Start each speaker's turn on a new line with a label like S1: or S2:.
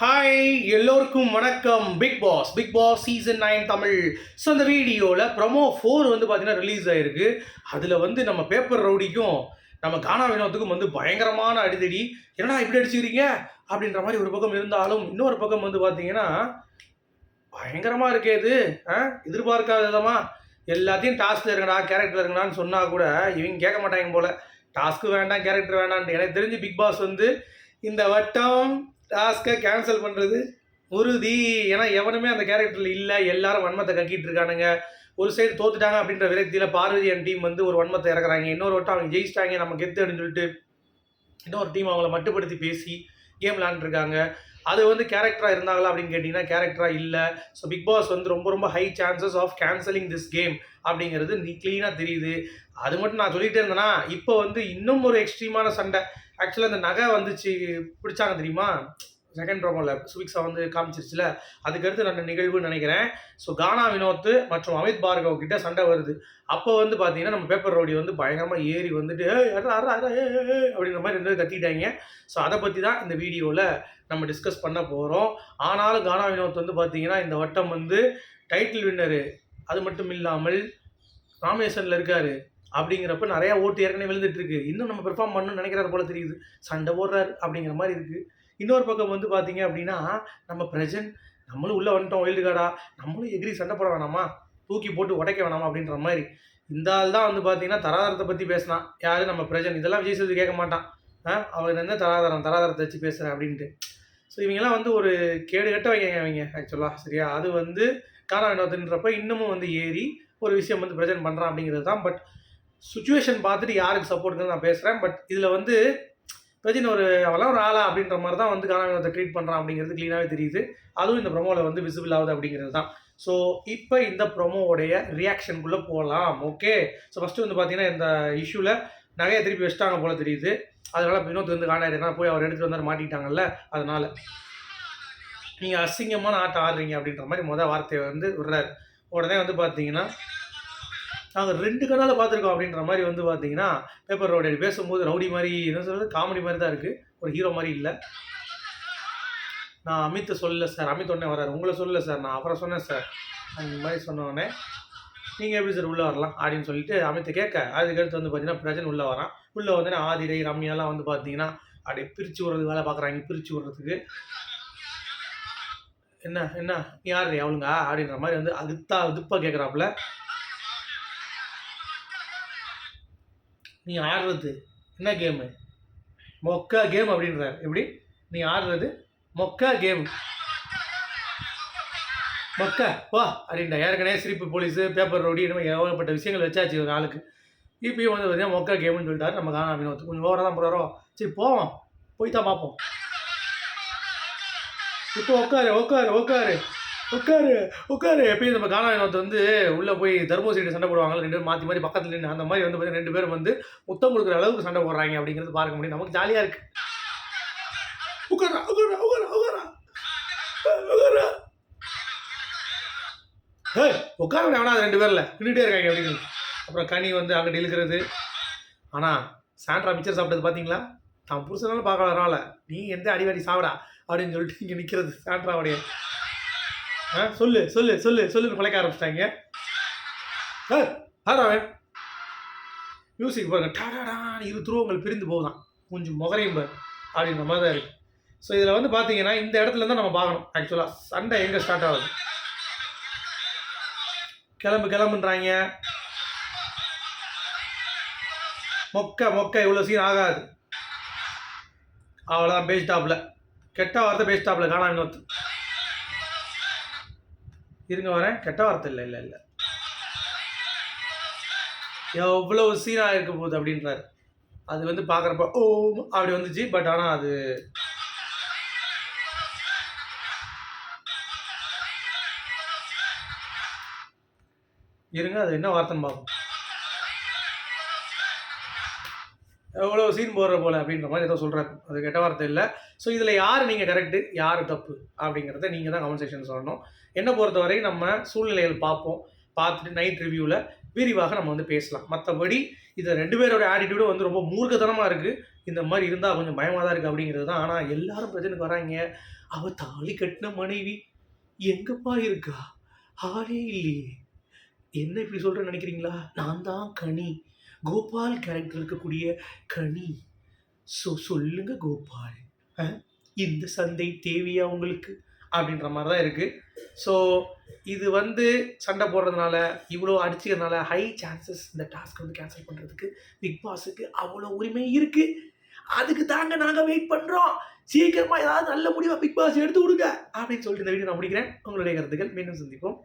S1: Hi எல்லோருக்கும் வணக்கம். Big boss big boss season nine Tamil. So அந்த வீடியோவில் ப்ரொமோ ஃபோர் வந்து பார்த்தீங்கன்னா ரிலீஸ் ஆயிருக்கு. அதில் வந்து நம்ம பேப்பர் ரவுடிக்கும் நம்ம கானா வினோத்துக்கும் வந்து பயங்கரமான அடிதடி. என்னடா இப்படி அடிச்சுக்கிறீங்க? அப்படின்ற மாதிரி ஒரு பக்கம் இருந்தாலும் இன்னொரு பக்கம் வந்து பார்த்தீங்கன்னா பயங்கரமாக இருக்கே இது. ஆ? எதிர்பார்க்காத விதமா எல்லாத்தையும் டாஸ்கில் இருக்கடா கேரக்டர் இருக்கடான்னு சொன்னால் கூட இவங்க கேட்க மாட்டாங்க போல். டாஸ்க்கு வேண்டாம் கேரக்டர் வேண்டான்ட்டு எனக்கு தெரிஞ்சு பிக் பாஸ் வந்து இந்த வட்டம் டாஸ்க்கை கேன்சல் பண்ணுறது உறுதி. ஏன்னா எவனுமே அந்த கேரக்டரில் இல்லை. எல்லாரும் வன்மத்தை கக்கிட்டு இருக்கானுங்க. ஒரு சைடு தோத்துட்டாங்க அப்படின்ற விரக்தியில் பார்வதி அண்ட் டீம் வந்து ஒரு வன்மத்தை இறக்குறாங்க. இன்னொரு வட்டம் அவங்க ஜெயிச்சிட்டாங்க. நம்ம கெத்து அப்படின்னு சொல்லிட்டு இன்னொரு டீம் அவங்கள மட்டுப்படுத்தி பேசி கேம் விளாண்டுருக்காங்க அது வந்து கேரக்டராக இருந்தாங்களா அப்படின்னு கேட்டிங்கன்னா கேரக்டராக இல்லை. ஸோ பிக் பாஸ் வந்து ரொம்ப ரொம்ப high chances of cancelling this game அப்படிங்கிறது நீ க்ளீனாக தெரியுது. அது மட்டும் நான் சொல்லிகிட்டே இருந்தேன்னா இப்போ வந்து இன்னும் ஒரு எக்ஸ்ட்ரீமான சண்டை. ஆக்சுவலாக அந்த நகை வந்துச்சு பிடிச்சாங்க தெரியுமா? செகண்ட் ப்ரோமோவில் சுவிக்ஸா வந்து காமிச்சிருச்சுல. அதுக்கடுத்து நான் நிகழ்வுன்னு நினைக்கிறேன். ஸோ கானா வினோத் மற்றும் அமித் பார்கவ் கிட்ட சண்டை வருது. அப்போ வந்து பார்த்தீங்கன்னா நம்ம பேப்பர் ரோடி வந்து பயங்கரமாக ஏறி வந்துட்டு "ஏய், அட்ரா, அப்படின்ற மாதிரி ரெண்டு பேரும் கத்திட்டாங்க. ஸோ அதை பற்றி தான் இந்த வீடியோவில் நம்ம டிஸ்கஸ் பண்ண போகிறோம் ஆனாலும் கானா வினோத் வந்து பார்த்தீங்கன்னா இந்த வட்டம் வந்து டைட்டில் வின்னரு அது மட்டும் இல்லாமல் நாமினேஷனில் இருக்காரு. அப்படிங்கிறப்ப நிறையா ஓட்டு ஏற்கனவே விழுந்துட்டு இருக்கு இன்னும் நம்ம பெர்ஃபார்ம் பண்ணணும்னு நினைக்கிறாரு போல தெரியுது. சண்டை ஓடுறாரு அப்படிங்கிற மாதிரி இருக்கு. இன்னொரு பக்கம் வந்து பார்த்தீங்க அப்படின்னா நம்ம பிரசன்ட் நம்மளும் உள்ளே வந்துட்டோம் ஒயில்டு கார்டா நம்மளும் எகிரி சண்டை போட வேணாமா? தூக்கி போட்டு உடைக்க வேணாமா? அப்படின்ற மாதிரி. இந்த ஆள் தான் வந்து பார்த்தீங்கன்னா தராதரத்தை பற்றி பேசினான் யாரு? நம்ம பிரஜன் இதெல்லாம் விஜய் சேது கேட்க மாட்டான். ஆ? அவர் என்ன தராதரம்? தராதரத்தை வச்சு பேசுகிறேன் அப்படின்ட்டு. ஸோ இவங்கெல்லாம் வந்து ஒரு கேடு கட்ட வைங்க அவங்க ஆக்சுவலாக சரியா? அது வந்து காணா வினோதன்றப்ப இன்னமும் வந்து ஏறி ஒரு விஷயம் வந்து ப்ரெசென்ட் பண்ணுறான் அப்படிங்கிறது தான். பட் சுச்சுவேஷன் பார்த்துட்டு யாருக்கு சப்போர்ட்னு நான் பேசுகிறேன் பட் இதில் வந்து பிரஜின் ஒரு அவெல்லாம் ஒரு ஆளா? அப்படின்ற மாதிரி தான் வந்து கானா ட்ரீட் பண்ணுறான் அப்படிங்கிறது க்ளீனாகவே தெரியுது. அதுவும் இந்த ப்ரொமோவில் வந்து விசிபிள் ஆகுது அப்படிங்கிறது தான். ஸோ இப்போ இந்த ப்ரொமோவுடைய ரியாக்ஷனுக்குள்ளே போகலாம் ஓகே ஸோ ஃபஸ்ட்டு வந்து பார்த்தீங்கன்னா இந்த இஷ்யூவில் நகையை திருப்பி வச்சுட்டாங்க போல தெரியுது. அதனால வினோத் வந்து காணாயிருக்கா போய் அவர் எடுத்துகிட்டு வந்தார் மாட்டிட்டாங்கல்ல அதனால. நீங்கள் அசிங்கமான ஆட்டம் ஆடுறீங்க அப்படின்ற மாதிரி மொதல் வார்த்தையை வந்து விடுறாரு. உடனே வந்து பார்த்தீங்கன்னா நாங்கள் ரெண்டு கண்ணால் பார்த்துருக்கோம் அப்படின்ற மாதிரி வந்து பார்த்தீங்கன்னா பேப்பர் ரோடு பேசும்போது ரவுடி மாதிரி என்ன சொல்கிறது காமெடி மாதிரி தான் இருக்குது ஒரு ஹீரோ மாதிரி இல்லை. நான் அமித்தை சொல்லல சார் அமித் உடனே வராரு உங்களை சொல்லல சார் நான் அப்புறம் சொன்னேன் சார் அந்த மாதிரி சொன்னோடனே நீங்கள் எப்படி சார் உள்ளே வரலாம்? அப்படின்னு சொல்லிட்டு அமித்தை கேட்க. அதுக்கடுத்து வந்து பார்த்தீங்கன்னா பிரஜன் உள்ளே வரான். உள்ளே வந்தோடனே ஆதிரை ரம்யாலாம் வந்து பார்த்தீங்கன்னா அப்படியே பிரித்து விடுறது வேலை பார்க்குறாங்க பிரித்து விடுறதுக்கு. என்ன என்ன? நீ யார் அவளுங்க? அப்படின்ற மாதிரி வந்து அதுத்தா துப்பா கேட்குறாப்புல. நீ ஆடுறது. என்ன கேமு மொக்கா கேம் அப்படின்றார். எப்படி? நீ ஆடுறது மொக்கா கேம் மொக்கா. வா அப்படின்டா ஏற்கனவே சிரிப்பு போலீஸு பேப்பர் ரோடி இந்த மாதிரி ஏகப்பட்ட விஷயங்கள் வச்சாச்சு ஒரு ஆளுக்கு. இப்பயும் வந்து பார்த்தீங்கன்னா மொக்கா கேம்னு சொல்லிட்டாரு. நம்ம காணா வினோத் கொஞ்சம் ஓவராக தான் போகிறாரோ சரி போவோம். போய் தான் பார்ப்போம். இப்போ உட்காரு உட்காரு உட்காரு. உட்காரு உட்காரு. எப்பயும் நம்ம காணா வினோத் வந்து உள்ளே போய் தர்மோ சண்டை போடுவாங்க ரெண்டு பேரும் மாற்றி மாற்றி பக்கத்தில் நின்று அந்த மாதிரி வந்து பார்த்தீங்கன்னா ரெண்டு பேரும் வந்து முத்தம் கொடுக்குற அளவுக்கு சண்டை போடுறாங்க அப்படிங்கிறது பார்க்க முடியும் நமக்கு ஜாலியாக இருக்கு. உட்காரா உட்காரா உட்காரா உட்காரா. உட்காரா. ஏய் உட்கார வேணா ரெண்டு பேரில் நின்றுட்டே இருக்காங்க அப்படின்னு. அப்புறம் கனி வந்து அங்கிட்டு இழுக்கிறது. ஆனால் சாண்ட்ரா மிச்சர் சாப்பிட்டது பார்த்தீங்களா தான் புருஷனாலும் பார்க்க வரனால நீ எந்த அடிவாடி சாப்பிடா அப்படின்னு சொல்லிட்டு இங்கே நிற்கிறது சாண்ட்ராவுடைய ஆ சொல்லு சொல்லு சொல்லு சொல்லு குலைக்க ஆரம்பிச்சிட்டாங்க. ஏய் யாரா அவன்? மியூசிக் பாருங்க. டாடாடான்னு இரு துருவங்கள் பிரிந்து போகுதான். கொஞ்சம் முகரையும் பாரு அப்படின்ற மாதிரி தான் இருக்குது ஸோ இதில் வந்து பார்த்தீங்கன்னா இந்த இடத்துல தான் நம்ம பார்க்கணும். ஆக்சுவலாக சண்டை எங்கே ஸ்டார்ட் ஆகுது? கிளம்பு கிளம்புன்றாங்க. மொக்க மொக்க இவ்வளோ சீன் ஆகாது. அவ்வளோதான் பேஸ்டாப்பில் கெட்ட வார்த்தை பேஸ்டாப்பில் காணா இன்னொருத்தர் இருங்க வரேன். கெட்ட வார்த்தை இல்லை இல்லை இல்லை. எவ்வளோ சீனாக இருக்க போகுது அப்படின்றாரு. அது வந்து பார்க்குறப்ப ஓ அப்படி வந்துச்சு. பட் ஆனால் அது இருங்க அது என்ன வார்த்தைன்னு பார்ப்போம். எவ்வளோ சீன் போடுற போல அப்படின்ற மாதிரி ஏதோ சொல்கிறாரு அது கெட்ட வார்த்தை இல்லை. ஸோ இதில் யார் நீங்கள் கரெக்டு யார் தப்பு? அப்படிங்கிறத நீங்கள் தான் கமெண்ட் செக்ஷன் சொல்லணும். என்னை வரைக்கும் நம்ம சூழ்நிலைகள் பார்ப்போம். பார்த்துட்டு நைட் ரிவ்யூவில் விரிவாக நம்ம வந்து பேசலாம். மற்றபடி இது ரெண்டு பேரோட ஆட்டிடியூடும் வந்து ரொம்ப மூர்க்கத்தனமாக இருக்குது இந்த மாதிரி இருந்தால் கொஞ்சம் பயமாக தான் இருக்குது அப்படிங்கிறது தான். ஆனால் எல்லாரும் பிரச்சனைக்கு வராங்க. அவள் தாலி கட்டின மனைவி எங்கப்பா இருக்கா? ஆளே இல்லையே. என்ன இப்படி சொல்கிறேன்னு நினைக்கிறீங்களா? நான் தான் கனி. கோபால் கேரக்டர் இருக்கக்கூடிய கனி. ஸோ சொல்லுங்க கோபால். இந்த சந்தை தேவையா உங்களுக்கு? அப்படின்ற மாதிரி தான் இருக்குது ஸோ இது வந்து சண்டை போடுறதுனால இவ்வளோ அடிச்சுக்கிறதுனால ஹை சான்சஸ் இந்த டாஸ்க் வந்து கேன்சல் பண்ணுறதுக்கு பிக் பாஸுக்கு அவ்வளோ உரிமை இருக்குது அதுக்கு தாங்க நாங்கள் வெயிட் பண்ணுறோம் சீக்கிரமாக ஏதாவது நல்ல முடிவாக பிக் பாஸ் எடுத்து கொடுங்க. அப்படின்னு சொல்லிட்டு இந்த வீடியோ நான் முடிக்கிறேன். உங்களுடைய கருத்துக்கள் மீண்டும் சந்திப்போம்.